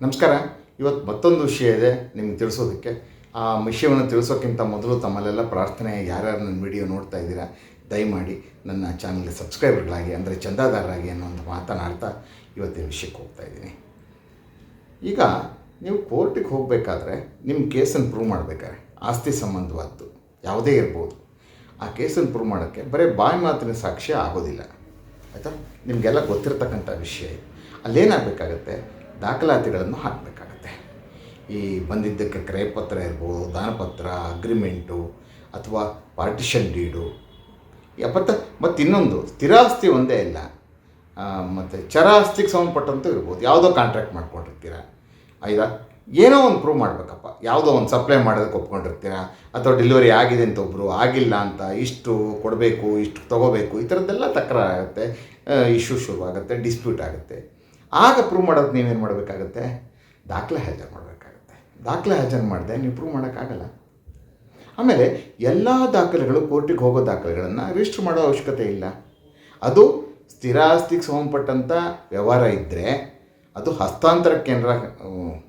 ನಮಸ್ಕಾರ. ಇವತ್ತು ಮತ್ತೊಂದು ವಿಷಯ ಇದೆ ನಿಮ್ಗೆ ತಿಳಿಸೋದಕ್ಕೆ. ಆ ವಿಷಯವನ್ನು ತಿಳಿಸೋಕ್ಕಿಂತ ಮೊದಲು ತಮ್ಮಲ್ಲೆಲ್ಲ ಪ್ರಾರ್ಥನೆ, ಯಾರ್ಯಾರು ನನ್ನ ವಿಡಿಯೋ ನೋಡ್ತಾ ಇದ್ದೀರಾ, ದಯಮಾಡಿ ನನ್ನ ಚಾನಲ್ಗೆ ಸಬ್ಸ್ಕ್ರೈಬರ್ಗಳಾಗಿ, ಅಂದರೆ ಚಂದಾದಾರರಾಗಿ ಅನ್ನೋ ಒಂದು ಮಾತನಾಡ್ತಾ ಇವತ್ತಿನ ವಿಷಯಕ್ಕೆ ಹೋಗ್ತಾ ಇದ್ದೀನಿ. ಈಗ ನೀವು ಕೋರ್ಟಿಗೆ ಹೋಗಬೇಕಾದ್ರೆ ನಿಮ್ಮ ಕೇಸನ್ನು ಪ್ರೂವ್ ಮಾಡಬೇಕಾದ್ರೆ, ಆಸ್ತಿ ಸಂಬಂಧವಾದ್ದು ಯಾವುದೇ ಇರ್ಬೋದು. ಆ ಕೇಸನ್ನು ಪ್ರೂವ್ ಮಾಡೋಕ್ಕೆ ಬರೀ ಬಾಯಿ ಮಾತಿನ ಸಾಕ್ಷ್ಯ ಆಗೋದಿಲ್ಲ. ಆಯಿತಾ? ನಿಮಗೆಲ್ಲ ಗೊತ್ತಿರತಕ್ಕಂಥ ವಿಷಯ ಅಲ್ಲೇನಾಗಬೇಕಾಗತ್ತೆ? ದಾಖಲಾತಿಗಳನ್ನು ಹಾಕಬೇಕಾಗತ್ತೆ. ಈ ಬಂದಿದ್ದಕ್ಕೆ ಕ್ರಯಪತ್ರ ಇರ್ಬೋದು, ದಾನಪತ್ರ ಅಗ್ರಿಮೆಂಟು ಅಥವಾ ಪಾರ್ಟಿಷನ್ ಡೀಡು ಮತ್ತು ಮತ್ತು ಇನ್ನೊಂದು ಸ್ಥಿರಾಸ್ತಿ ಒಂದೇ ಇಲ್ಲ. ಮತ್ತು ಚರ ಆಸ್ತಿಗೆ ಸಂಬಂಧಪಟ್ಟಂತೂ ಇರ್ಬೋದು. ಯಾವುದೋ ಕಾಂಟ್ರಾಕ್ಟ್ ಮಾಡ್ಕೊಂಡಿರ್ತೀರ. ಆಯ್ತಾ? ಏನೋ ಒಂದು ಪ್ರೂವ್ ಮಾಡಬೇಕಪ್ಪ. ಯಾವುದೋ ಒಂದು ಸಪ್ಲೈ ಮಾಡೋದಕ್ಕೆ ಒಪ್ಕೊಂಡಿರ್ತೀರ. ಅಥವಾ ಡೆಲಿವರಿ ಆಗಿದೆ ಅಂತ ಒಬ್ಬರು ಆಗಿಲ್ಲ ಅಂತ ಇಷ್ಟು ಕೊಡಬೇಕು, ಇಷ್ಟು ತೊಗೋಬೇಕು, ಈ ಥರದ್ದೆಲ್ಲ ತಕರಾರಾಗುತ್ತೆ. ಇಶ್ಯೂ ಶುರುವಾಗುತ್ತೆ ಡಿಸ್ಪ್ಯೂಟ್ ಆಗುತ್ತೆ. ಆಗ ಪ್ರೂವ್ ಮಾಡೋದು ನೀವೇನು ಮಾಡಬೇಕಾಗತ್ತೆ? ದಾಖಲೆ ಹಾಜರು ಮಾಡಬೇಕಾಗತ್ತೆ. ದಾಖಲೆ ಹಾಜರು ಮಾಡಿದೆ ನೀವು ಪ್ರೂವ್ ಮಾಡೋಕ್ಕಾಗಲ್ಲ. ಆಮೇಲೆ ಎಲ್ಲ ದಾಖಲೆಗಳು ಕೋರ್ಟಿಗೆ ಹೋಗೋ ದಾಖಲೆಗಳನ್ನು ರಿಜಿಸ್ಟರ್ ಮಾಡೋ ಅವಶ್ಯಕತೆ ಇಲ್ಲ. ಅದು ಸ್ಥಿರಾಸ್ತಿಗೆ ಸಂಬಂಧಪಟ್ಟಂಥ ವ್ಯವಹಾರ ಇದ್ದರೆ ಅದು ಹಸ್ತಾಂತರ ಕೇಂದ್ರ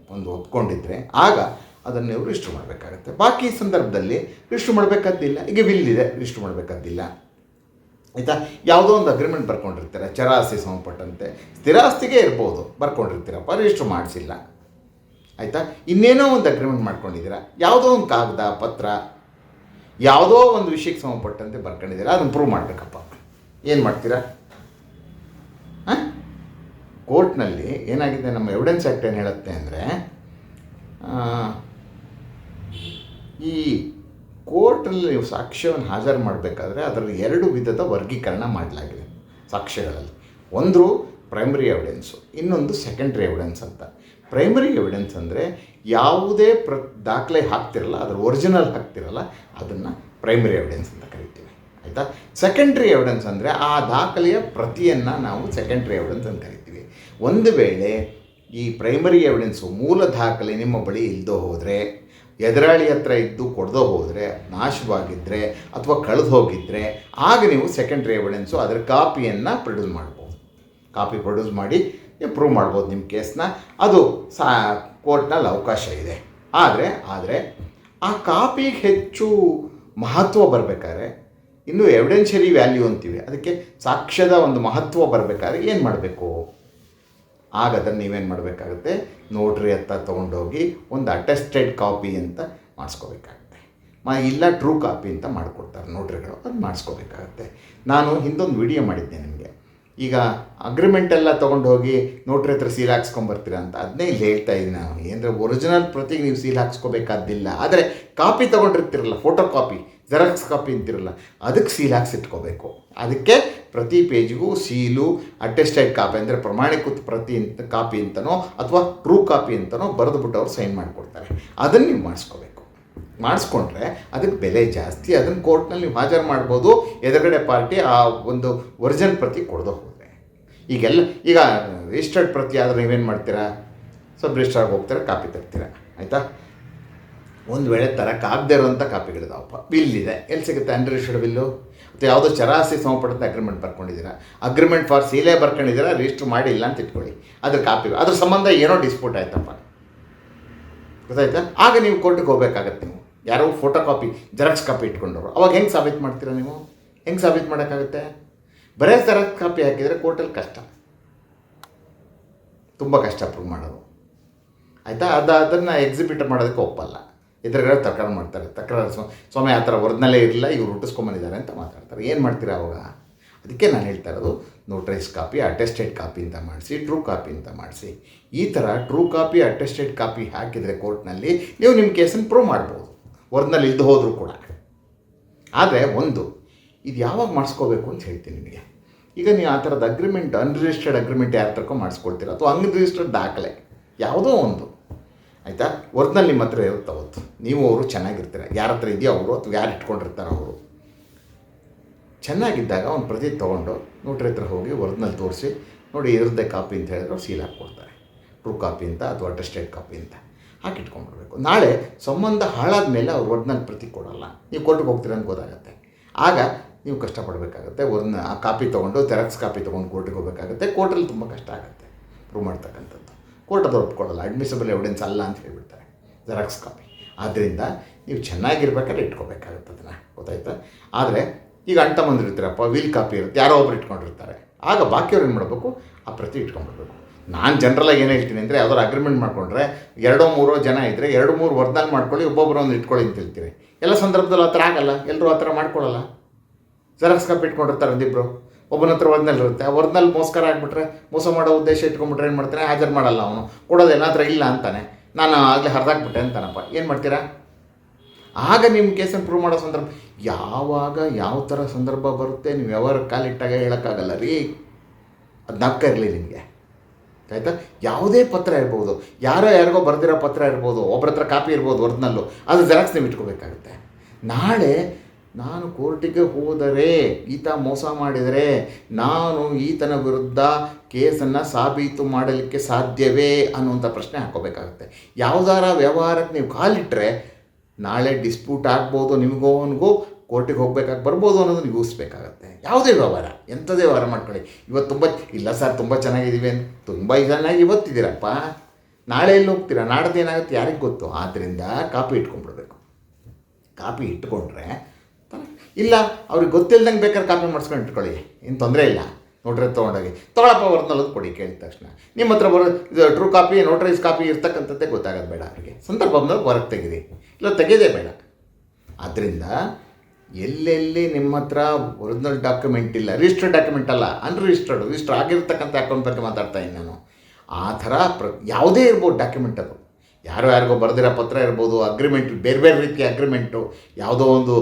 ಒಂದು ಒಪ್ಕೊಂಡಿದ್ರೆ, ಆಗ ಅದನ್ನು ನೀವು ರಿಜಿಸ್ಟರ್ ಮಾಡಬೇಕಾಗತ್ತೆ. ಬಾಕಿ ಸಂದರ್ಭದಲ್ಲಿ ರಿಜಿಸ್ಟರ್ ಮಾಡಬೇಕಾದ್ದಿಲ್ಲ. ಈಗ ವಿಲ್ ಇದೆ ರಿಜಿಸ್ಟರ್ ಮಾಡಬೇಕಾದ್ದಿಲ್ಲ. ಆಯಿತಾ? ಯಾವುದೋ ಒಂದು ಅಗ್ರಿಮೆಂಟ್ ಬರ್ಕೊಂಡಿರ್ತೀರ. ಚರಾಸ್ತಿ ಸಂಬಂಧಪಟ್ಟಂತೆ ಸ್ಥಿರಾಸ್ತಿಗೆ ಇರ್ಬೋದು. ಬರ್ಕೊಂಡಿರ್ತೀರಪ್ಪ. ರಿಜಿಸ್ಟ್ರ್ ಮಾಡಿಸಿಲ್ಲ. ಆಯಿತಾ? ಇನ್ನೇನೋ ಒಂದು ಅಗ್ರಿಮೆಂಟ್ ಮಾಡ್ಕೊಂಡಿದ್ದೀರ? ಯಾವುದೋ ಒಂದು ಕಾಗದ, ಪತ್ರ, ಯಾವುದೋ ಒಂದು ವಿಷಯಕ್ಕೆ ಸಂಬಂಧಪಟ್ಟಂತೆ ಬರ್ಕೊಂಡಿದ್ದೀರಾ? ಅದನ್ನು ಪ್ರೂವ್ ಮಾಡಬೇಕಪ್ಪ. ಏನು ಮಾಡ್ತೀರಾ? ಹಾಂ ಕೋರ್ಟ್ನಲ್ಲಿ ಏನಾಗಿದೆ? ನಮ್ಮ ಎವಿಡೆನ್ಸ್ ಆ್ಯಕ್ಟ್ ಏನು ಹೇಳುತ್ತೆ ಅಂದರೆ ಈ ಕೋರ್ಟಲ್ಲಿ ನೀವು ಸಾಕ್ಷ್ಯವನ್ನು ಹಾಜರು ಮಾಡಬೇಕಾದ್ರೆ ಅದರಲ್ಲಿ ಎರಡು ವಿಧದ ವರ್ಗೀಕರಣ ಮಾಡಲಾಗಿದೆ ಸಾಕ್ಷ್ಯಗಳಲ್ಲಿ. ಒಂದು ಪ್ರೈಮರಿ ಎವಿಡೆನ್ಸು ಇನ್ನೊಂದು ಸೆಕೆಂಡ್ರಿ ಎವಿಡೆನ್ಸ್ ಅಂತ. ಪ್ರೈಮರಿ ಎವಿಡೆನ್ಸ್ ಅಂದರೆ ಯಾವುದೇ ಪ್ರ, ದಾಖಲೆ ಹಾಕ್ತಿರಲ್ಲ, ಅದರ ಒರಿಜಿನಲ್ ಹಾಕ್ತಿರಲ್ಲ, ಅದನ್ನು ಪ್ರೈಮರಿ ಎವಿಡೆನ್ಸ್ ಅಂತ ಕರಿತೀವಿ. ಆಯಿತಾ? ಸೆಕೆಂಡ್ರಿ ಎವಿಡೆನ್ಸ್ ಅಂದರೆ ಆ ದಾಖಲೆಯ ಪ್ರತಿಯನ್ನು ನಾವು ಸೆಕೆಂಡ್ರಿ ಎವಿಡೆನ್ಸ್ ಅಂತ ಕರಿತೀವಿ. ಒಂದು ವೇಳೆ ಈ ಪ್ರೈಮರಿ ಎವಿಡೆನ್ಸು ಮೂಲ ದಾಖಲೆ ನಿಮ್ಮ ಬಳಿ ಇಲ್ಲದೋ ಹೋದರೆ ಎದುರಾಳಿ ಹತ್ರ ಇದ್ದು ಕೊಡ್ದೋ ಹೋದರೆ ನಾಶವಾಗಿದ್ದರೆ ಅಥವಾ ಕಳೆದು ಹೋಗಿದ್ದರೆ ಆಗ ನೀವು ಸೆಕೆಂಡ್ರಿ ಎವಿಡೆನ್ಸು ಅದರ ಕಾಪಿಯನ್ನು ಪ್ರೊಡ್ಯೂಸ್ ಮಾಡ್ಬೋದು. ಕಾಪಿ ಪ್ರೊಡ್ಯೂಸ್ ಮಾಡಿ ಪ್ರೂವ್ ಮಾಡ್ಬೋದು ನಿಮ್ಮ ಕೇಸ್ನ ಅದು ಸಾ ಕೋರ್ಟ್ನಲ್ಲಿ ಅವಕಾಶ ಇದೆ. ಆದರೆ ಆದರೆ ಆ ಕಾಪಿಗೆ ಹೆಚ್ಚು ಮಹತ್ವ ಬರಬೇಕಾದ್ರೆ ಇನ್ನು ಎವಿಡೆನ್ಷರಿ ವ್ಯಾಲ್ಯೂ ಅಂತೀವಿ. ಅದಕ್ಕೆ ಸಾಕ್ಷ್ಯದ ಒಂದು ಮಹತ್ವ ಬರಬೇಕಾದ್ರೆ ಏನು ಮಾಡಬೇಕು? ಆಗ ಅದನ್ನು ನೀವೇನು ಮಾಡಬೇಕಾಗುತ್ತೆ? ನೋಟ್ರಿ ಹತ್ತ ತೊಗೊಂಡೋಗಿ ಒಂದು ಅಟೆಸ್ಟೆಡ್ ಕಾಪಿ ಅಂತ ಮಾಡಿಸ್ಕೋಬೇಕಾಗುತ್ತೆ. ಮ, ಇಲ್ಲ ಟ್ರೂ ಕಾಪಿ ಅಂತ ಮಾಡಿಕೊಡ್ತಾರೆ ನೋಟ್ರಿಗಳು. ಅದು ಮಾಡಿಸ್ಕೋಬೇಕಾಗತ್ತೆ. ನಾನು ಹಿಂದೊಂದು ವಿಡಿಯೋ ಮಾಡಿದ್ದೆ ನಿಮಗೆ. ಈಗ ಅಗ್ರಿಮೆಂಟ್ ಎಲ್ಲ ತೊಗೊಂಡು ಹೋಗಿ ನೋಟ್ರಿ ಹತ್ರ ಸೀಲ್ ಹಾಕ್ಸ್ಕೊಂಬರ್ತೀರ ಅಂತ ಅದನ್ನೇ ಇಲ್ಲಿ ಹೇಳ್ತಾ ಇದ್ದೀನಿ ನಾನು. ಏನಂದರೆ ಒರಿಜಿನಲ್ ಪ್ರತಿಗೆ ನೀವು ಸೀಲ್ ಹಾಕ್ಸ್ಕೋಬೇಕಾದ್ದಿಲ್ಲ ಆದರೆ ಕಾಪಿ ತೊಗೊಂಡಿರ್ತಿರಲ್ಲ ಫೋಟೋ ಕಾಪಿ ಜೆರಾಕ್ಸ್ ಕಾಪಿ ಅಂತಿರಲ್ಲ ಅದಕ್ಕೆ ಸೀಲ್ ಹಾಕ್ಸಿಟ್ಕೋಬೇಕು. ಅದಕ್ಕೆ ಪ್ರತಿ ಪೇಜಿಗೂ ಸೀಲು ಅಟೆಸ್ಟೆಡ್ ಕಾಪಿ ಅಂದರೆ ಪ್ರಮಾಣೀಕೃತ ಪ್ರತಿ ಅಂತ ಕಾಪಿ ಅಂತನೋ ಅಥವಾ ಟ್ರೂ ಕಾಪಿ ಅಂತನೋ ಬರೆದುಬಿಟ್ಟು ಅವ್ರು ಸೈನ್ ಮಾಡಿಕೊಡ್ತಾರೆ. ಅದನ್ನು ನೀವು ಮಾಡಿಸ್ಕೋಬೇಕು. ಮಾಡಿಸ್ಕೊಂಡ್ರೆ ಅದಕ್ಕೆ ಬೆಲೆ ಜಾಸ್ತಿ, ಅದನ್ನು ಕೋರ್ಟ್ನಲ್ಲಿ ನೀವು ಹಾಜರು ಮಾಡ್ಬೋದು, ಎದುರುಗಡೆ ಪಾರ್ಟಿ ಆ ಒಂದು ಒರಿಜಿನಲ್ ಪ್ರತಿ ಕೊಡ್ದು ಹೋದರೆ ಈಗೆಲ್ಲ, ಈಗ ರಿಜಿಸ್ಟರ್ಡ್ ಪ್ರತಿ ಆದರೆ ನೀವೇನು ಮಾಡ್ತೀರಾ? ಸಬ್ ರಿಜಿಸ್ಟ್ರಾರ್ಗೆ ಹೋಗ್ತೀರಾ ಕಾಪಿ ತರ್ತೀರಾ? ಆಯಿತಾ? ಒಂದು ವೇಳೆ ತರಕ್ಕಾಗದೇ ಇರೋಂಥ ಕಾಪಿಗಳಿದಾವಪ್ಪ ಬಿಲ್ ಇದೆ. ಎಲ್ಲಿ ಸಿಗುತ್ತೆ? Unregistered bill? ಮತ್ತು ಯಾವುದೋ ಚರಾಸಿ ಸಂಬಂಧಪಟ್ಟಂಥ ಅಗ್ರಿಮೆಂಟ್ ಬರ್ಕೊಂಡಿದ್ದೀರಾ? ಅಗ್ರಿಮೆಂಟ್ ಫಾರ್ ಸೀಲೇ ಬರ್ಕೊಂಡಿದ್ದೀರಾ? ರಿಜಿಸ್ಟರ್ ಮಾಡಿಲ್ಲ ಅಂತ ಇಟ್ಕೊಳ್ಳಿ. ಅದ್ರ ಕಾಪಿ ಅದ್ರ ಸಂಬಂಧ ಏನೋ ಡಿಸ್ಪ್ಯೂಟ್ ಆಯ್ತಪ್ಪ. ಗೊತ್ತಾಯ್ತಾ? ಆಗ ನೀವು ಕೋರ್ಟಿಗೆ ಹೋಗ್ಬೇಕಾಗತ್ತೆ ನೀವು. ಯಾರೋ ಫೋಟೋ ಕಾಪಿ ಜೆರಾಕ್ಸ್ ಕಾಪಿ ಇಟ್ಕೊಂಡವರು. ಅವಾಗ ಹೆಂಗೆ ಸಾಬೀತು ಮಾಡ್ತೀರಾ ನೀವು? ಹೆಂಗೆ ಸಾಬೀತು ಮಾಡೋಕ್ಕಾಗುತ್ತೆ? ಬರೇ ಜೆರಾಕ್ಸ್ ಕಾಪಿ ಹಾಕಿದರೆ ಕೋರ್ಟಲ್ಲಿ ಕಷ್ಟ. ತುಂಬ ಕಷ್ಟ ಪ್ರೂವ್ ಮಾಡೋದು. ಆಯಿತಾ? ಅದು ಅದನ್ನು ಎಕ್ಸಿಬಿಟ್ ಮಾಡೋದಕ್ಕೆ ಒಪ್ಪಲ್ಲ. ಎದುರುಗಡೆ ತಕರಾರು ಮಾಡ್ತಾರೆ. ತಕರಾರು ಸ್ವ- ಸ್ವಾಮಿ ಆ ಥರ ಒರಿಜಿನಲ್ಲೇ ಇರಲಿಲ್ಲ, ಇವ್ರು ಹುಟ್ಟಿಸ್ಕೊಂಬಂದಿದ್ದಾರೆ ಅಂತ ಮಾತಾಡ್ತಾರೆ. ಏನು ಮಾಡ್ತೀರಾ ಅವಾಗ? ಅದಕ್ಕೆ ನಾನು ಹೇಳ್ತಾ ಇರೋದು ನೋಟ್ರೈಸ್ ಕಾಪಿ ಅಟೆಸ್ಟೆಡ್ ಕಾಪಿ ಅಂತ ಮಾಡಿಸಿ ಟ್ರೂ ಕಾಪಿ ಅಂತ ಮಾಡಿಸಿ. ಈ ಥರ ಟ್ರೂ ಕಾಪಿ ಅಟೆಸ್ಟೆಡ್ ಕಾಪಿ ಹಾಕಿದರೆ ಕೋರ್ಟ್ನಲ್ಲಿ ನೀವು ನಿಮ್ಮ ಕೇಸನ್ನು ಪ್ರೂವ್ ಮಾಡ್ಬೋದು. ಒರಿಜಿನಲ್ ಇದ್ದು ಹೋದರೂ ಕೂಡ. ಆದರೆ ಒಂದು, ಇದು ಯಾವಾಗ ಮಾಡಿಸ್ಕೋಬೇಕು ಅಂತ ಹೇಳ್ತೀನಿ ನಿಮಗೆ. ಈಗ ನೀವು ಆ ಥರದ ಅಗ್ರಿಮೆಂಟ್ ಅನ್ರಿಜಿಸ್ಟರ್ಡ್ ಅಗ್ರಿಮೆಂಟ್ ಯಾರ ತರ್ಕೊ ಮಾಡಿಸ್ಕೊಳ್ತೀರ? ಅಥವಾ ಅನ್ರಿಜಿಸ್ಟರ್ಡ್ ದಾಖಲೆ? ಯಾವುದೋ ಒಂದು. ಆಯಿತಾ? ಒರಿಜಿನಲ್ ನಿಮ್ಮ ಹತ್ರ ಇರುತ್ತೆ ಅವತ್ತು? ನೀವು ಅವರು ಚೆನ್ನಾಗಿರ್ತೀರ. ಯಾರ ಹತ್ರ ಇದೆಯೋ ಅವರು ಅಥವಾ ಯಾರು ಇಟ್ಕೊಂಡಿರ್ತಾರೋ ಅವರು. ಚೆನ್ನಾಗಿದ್ದಾಗ ಅವ್ನು ಪ್ರತಿ ತೊಗೊಂಡು ನೋಟ್ರಿ ಹತ್ರ ಹೋಗಿ ಒರಿಜಿನಲ್ ತೋರಿಸಿ, ನೋಡಿ ಇರದ್ದೇ ಕಾಪಿ ಅಂತ ಹೇಳಿದ್ರೆ ಅವ್ರು ಸೀಲ್ ಹಾಕ್ಕೊಡ್ತಾರೆ. ಟ್ರೂ ಕಾಪಿ ಅಂತ ಅಥವಾ ಅಟೆಸ್ಟೆಡ್ ಕಾಪಿ ಅಂತ ಹಾಕಿಟ್ಕೊಂಡ್ಬಿಡ್ಬೇಕು ನಾಳೆ ಸಂಬಂಧ ಹಾಳಾದ ಮೇಲೆ ಅವ್ರು ಒರಿಜಿನಲ್ ಪ್ರತಿ ಕೊಡೋಲ್ಲ. ನೀವು ಕೋರ್ಟ್ಗೆ ಹೋಗ್ತೀರ ಅಂತ ಗೊತ್ತಾಗುತ್ತೆ. ಆಗ ನೀವು ಕಷ್ಟಪಡಬೇಕಾಗುತ್ತೆ. ಒಂದು ಆ ಕಾಪಿ ತೊಗೊಂಡು ತೆರಕ್ಸ್ ಕಾಪಿ ತೊಗೊಂಡು ಕೋರ್ಟಿಗೆ ಹೋಗಬೇಕಾಗುತ್ತೆ. ಕೋರ್ಟಲ್ಲಿ ತುಂಬ ಕಷ್ಟ ಆಗುತ್ತೆ. ಪ್ರೂವ್ ಮಾಡ್ತಕ್ಕಂಥದ್ದು. ಕೋರ್ಟದವ್ರು ಒಪ್ಕೊಳ್ಳಲ್ಲ ಅಡ್ಮಿಸಬಲ್ ಎವಿಡೆನ್ಸ್ ಅಲ್ಲ ಅಂತ ಹೇಳಿಬಿಡ್ತಾರೆ ಜೆರಾಕ್ಸ್ ಕಾಪಿ ಆದ್ದರಿಂದ ನೀವು ಚೆನ್ನಾಗಿರ್ಬೇಕಾದ್ರೆ ಇಟ್ಕೋಬೇಕಾಗುತ್ತೆ ಅದನ್ನು, ಗೊತ್ತಾಯ್ತಾ? ಆದರೆ ಈಗ ಅಣ್ಣ ಬಂದಿರ್ತೀರಪ್ಪ ವೀಲ್ ಕಾಪಿ ಇರುತ್ತೆ, ಯಾರೋ ಒಬ್ರು ಇಟ್ಕೊಂಡಿರ್ತಾರೆ. ಆಗ ಬಾಕಿಯವ್ರು ಏನು ಮಾಡಬೇಕು? ಆ ಪ್ರತಿ ಇಟ್ಕೊಂಡ್ಬಿಡ್ಬೇಕು. ನಾನು ಜನರಲಾಗಿ ಏನು ಹೇಳ್ತೀನಿ ಅಂದರೆ, ಯಾವ್ದಾದ್ರು ಅಗ್ರಿಮೆಂಟ್ ಮಾಡಿಕೊಂಡ್ರೆ, ಎರಡೋ ಮೂರೋ ಜನ ಇದ್ದರೆ ಎರಡು ಮೂರು ವರ್ದಾಲ್ ಮಾಡ್ಕೊಳ್ಳಿ ಒಬ್ಬೊಬ್ಬರು ಒಂದು ಇಟ್ಕೊಳ್ಳಿ ಅಂತ ಹೇಳ್ತೀರಿ. ಎಲ್ಲ ಸಂದರ್ಭದಲ್ಲಿ ಆ ಥರ ಆಗಲ್ಲ ಎಲ್ಲರೂ ಆ ಥರ ಮಾಡ್ಕೊಳ್ಳಲ್ಲ. ಜೆರಾಕ್ಸ್ ಕಾಪಿ ಇಟ್ಕೊಂಡಿರ್ತಾರೆ ಒಂದಿಬ್ಬರು ಒಬ್ಬನ ಹತ್ರ ಒರಿಜಿನಲ್ ಇರುತ್ತೆ. ಆ ಮೋಸ್ಕರ ಆಗಿಬಿಟ್ರೆ, ಮೋಸ ಮಾಡೋ ಉದ್ದೇಶ ಇಟ್ಕೊಂಡ್ಬಿಟ್ರೆ ಏನು ಮಾಡ್ತಾನೆ ಹಾಜರು ಮಾಡಲ್ಲ ಅವನು. ಕೊಡೋದು ಹತ್ರ ಇಲ್ಲ ಅಂತಾನೆ. ನಾನು ಆಗಲೇ ಹರಿದಾಕ್ಬಿಟ್ಟೆ ಅಂತಾನಪ್ಪ. ಏನು ಮಾಡ್ತೀರಾ? ಆಗ ನಿಮ್ಮ ಕೇಸನ್ನು ಪ್ರೂವ್ ಮಾಡೋ ಸಂದರ್ಭ. ಯಾವಾಗ ಯಾವ ಥರ ಸಂದರ್ಭ ಬರುತ್ತೆ ನೀವು ಯಾವಾಗ ಕಾಲಿಟ್ಟಾಗ ಹೇಳೋಕ್ಕಾಗಲ್ಲ ರೀ. ಅದು ನಕ್ಕ ಇರಲಿ ನಿಮಗೆ. ಆಯಿತಾ? ಯಾವುದೇ ಪತ್ರ ಇರ್ಬೋದು. ಯಾರೋ ಯಾರಿಗೋ ಬರೆದಿರೋ ಪತ್ರ ಇರ್ಬೋದು. ಒಬ್ಬರ ಹತ್ರ ಕಾಪಿ ಇರ್ಬೋದು ಒರಿಜಿನಲ್ಲು ಅದು ಜೆರಾಕ್ಸ್ ನೀವು ಇಟ್ಕೋಬೇಕಾಗುತ್ತೆ. ನಾಳೆ ನಾನು ಕೋರ್ಟಿಗೆ ಹೋದರೆ ಈತ ಮೋಸ ಮಾಡಿದರೆ, ನಾನು ಈತನ ವಿರುದ್ಧ ಕೇಸನ್ನು ಸಾಬೀತು ಮಾಡಲಿಕ್ಕೆ ಸಾಧ್ಯವೇ ಅನ್ನುವಂಥ ಪ್ರಶ್ನೆ ಹಾಕೋಬೇಕಾಗುತ್ತೆ ಯಾವುದಾರ ವ್ಯವಹಾರಕ್ಕೆ ನೀವು ಕಾಲಿಟ್ಟರೆ ನಾಳೆ ಡಿಸ್ಪ್ಯೂಟ್ ಆಗ್ಬೋದು ನಿಮಗೋ ಅವನಿಗೂ, ಕೋರ್ಟಿಗೆ ಹೋಗ್ಬೇಕಾಗಿ ಬರ್ಬೋದು ಅನ್ನೋದನ್ನ ಊಹಿಸ್ಬೇಕಾಗತ್ತೆ ಯಾವುದೇ ವ್ಯವಹಾರ ಎಂಥದೇ ವ್ಯವಹಾರ ಮಾಡ್ಕೊಳ್ಳಿ. ಇವತ್ತು ತುಂಬ, ಇಲ್ಲ ಸರ್, ತುಂಬ ಚೆನ್ನಾಗಿದ್ದೀವಿ ಅಂತ, ತುಂಬ ಚೆನ್ನಾಗಿ ಇವತ್ತಿದ್ದೀರಪ್ಪ. ನಾಳೆ ಎಲ್ಲಿ ಹೋಗ್ತೀರಾ? ನಾಡ್ದು ಏನಾಗುತ್ತೆ? ಯಾರಿಗೆ ಗೊತ್ತು? ಆದ್ದರಿಂದ ಕಾಪಿ ಇಟ್ಕೊಂಡ್ಬಿಡ್ಬೇಕು. ಕಾಪಿ ಇಟ್ಕೊಂಡ್ರೆ ಇಲ್ಲ, ಅವ್ರಿಗೆ ಗೊತ್ತಿಲ್ದಂಗೆ ಬೇಕಾದ್ರೆ ಕಾಪಿ ಮಾಡಿಸ್ಕೊಂಡು ಇಟ್ಕೊಳ್ಳಿ. ಏನು ತೊಂದರೆ ಇಲ್ಲ. ನೋಟ್ರಿ ತೊಗೊಂಡೋಗಿ. ತೊಗೊಳಪ್ಪ ಹೊರತಲ್ಲದು ಕೊಡಿ ಕೇಳಿದ ತಕ್ಷಣ. ನಿಮ್ಮ ಹತ್ರ ಬರೋ ಇದು ಟ್ರೂ ಕಾಪಿ ನೋಟ್ರೈಸ್ ಕಾಪಿ ಇರ್ತಕ್ಕಂಥದ್ದೇ ಗೊತ್ತಾಗೋದು ಬೇಡ ಅವರಿಗೆ. ಸಂದರ್ಭ ಬಂದಾಗ ಹೊರಗೆ ತೆಗೀರಿ. ಇಲ್ಲ ತೆಗೆಯೋದೇ ಬೇಡ. ಆದ್ದರಿಂದ ಎಲ್ಲೆಲ್ಲಿ ನಿಮ್ಮ ಹತ್ರ ಒರಿಜಿನಲ್ ಡಾಕ್ಯುಮೆಂಟ್ ಇಲ್ಲ ರಿಜಿಸ್ಟರ್ಡ್ ಡಾಕ್ಯುಮೆಂಟ್ ಅಲ್ಲ ಅನ್ರಿಜಿಸ್ಟರ್ಡ್ ರಿಜಿಸ್ಟರ್ ಆಗಿರ್ತಕ್ಕಂಥ ಅಕೌಂಟ್ ಬಗ್ಗೆ ಮಾತಾಡ್ತಾ ಇದ್ದೀನಿ ನಾನು. ಆ ಥರ ಪ್ರ ಯಾವುದೇ ಇರ್ಬೋದು ಡಾಕ್ಯುಮೆಂಟ್ ಅದು. ಯಾರೋ ಯಾರಿಗೋ ಬರೆದಿರೋ ಪತ್ರ ಇರ್ಬೋದು ಅಗ್ರಿಮೆಂಟ್ ಬೇರೆ ಬೇರೆ ರೀತಿಯ ಅಗ್ರಿಮೆಂಟು ಯಾವುದೋ ಒಂದು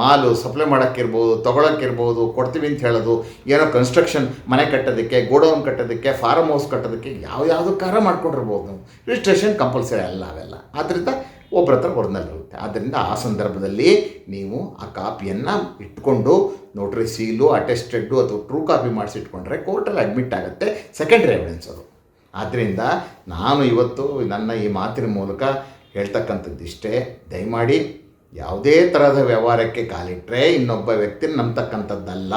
ಮಾಲು ಸಪ್ಲೈ ಮಾಡೋಕ್ಕಿರ್ಬೋದು, ತೊಗೊಳಕ್ಕಿರ್ಬೋದು, ಕೊಡ್ತೀವಿ ಅಂತ ಹೇಳೋದು, ಏನೋ ಕನ್ಸ್ಟ್ರಕ್ಷನ್ ಮನೆ ಕಟ್ಟೋದಕ್ಕೆ, ಗೋಡೌನ್ ಕಟ್ಟೋದಕ್ಕೆ ಫಾರ್ಮ್ ಹೌಸ್ ಕಟ್ಟೋದಕ್ಕೆ ಯಾವ ಯಾವುದಕ್ಕಾರ ಮಾಡ್ಕೊಂಡಿರ್ಬೋದು ನಾವು. ರಿಜಿಸ್ಟ್ರೇಷನ್ ಕಂಪಲ್ಸರಿ ಅಲ್ಲ ಅವೆಲ್ಲ. ಆದ್ದರಿಂದ ಒಬ್ಬರ ಹತ್ರ ಇರುತ್ತೆ. ಆದ್ದರಿಂದ ಆ ಸಂದರ್ಭದಲ್ಲಿ ನೀವು ಆ ಕಾಪಿಯನ್ನು ಇಟ್ಕೊಂಡು ನೋಟ್ರಿ ಸೀಲು ಅಟೆಸ್ಟೆಡ್ಡು ಅಥವಾ ಟ್ರೂ ಕಾಪಿ ಮಾಡಿಸಿಟ್ಕೊಂಡ್ರೆ ಕೋರ್ಟಲ್ಲಿ ಅಡ್ಮಿಟ್ ಆಗುತ್ತೆ ಸೆಕೆಂಡ್ರಿ ಎವಿಡೆನ್ಸ್ ಅದು. ಆದ್ದರಿಂದ ನಾನು ಇವತ್ತು ನನ್ನ ಈ ಮಾತಿನ ಮೂಲಕ ಹೇಳ್ತಕ್ಕಂಥದ್ದು ಇಷ್ಟೇ. ದಯಮಾಡಿ ಯಾವುದೇ ಥರದ ವ್ಯವಹಾರಕ್ಕೆ ಕಾಲಿಟ್ಟರೆ ಇನ್ನೊಬ್ಬ ವ್ಯಕ್ತಿನ ನಂಬ್ತಕ್ಕಂಥದ್ದಲ್ಲ.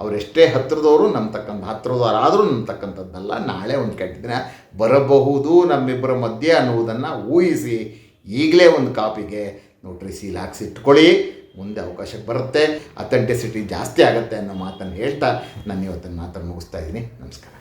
ಅವರೆಷ್ಟೇ ಹತ್ತಿರದವರು ನಂಬ್ತಕ್ಕಂಥ ಹತ್ತಿರದವರಾದರೂ ನಂಬ್ತಕ್ಕಂಥದ್ದಲ್ಲ. ನಾಳೆ ಒಂದು ಕೆಟ್ಟ ದಿನ ಬರಬಹುದು. ನಮ್ಮಿಬ್ಬರ ಮಧ್ಯೆ ಅನ್ನುವುದನ್ನು ಊಹಿಸಿ ಈಗಲೇ ಒಂದು ಕಾಪಿಗೆ ನೋಟ್ರಿ ಸೀಲ್ ಹಾಕ್ಸಿ ಇಟ್ಕೊಳ್ಳಿ ಮುಂದೆ ಅವಕಾಶಕ್ಕೆ ಬರುತ್ತೆ. ಅಥೆಂಟಿಸಿಟಿ ಜಾಸ್ತಿ ಆಗುತ್ತೆ ಅನ್ನೋ ಮಾತನ್ನು ಹೇಳ್ತಾ ನಾನು ಇವತ್ತಿನ ಮಾತನ್ನು ಮುಗಿಸ್ತಾ ಇದ್ದೀನಿ. ನಮಸ್ಕಾರ.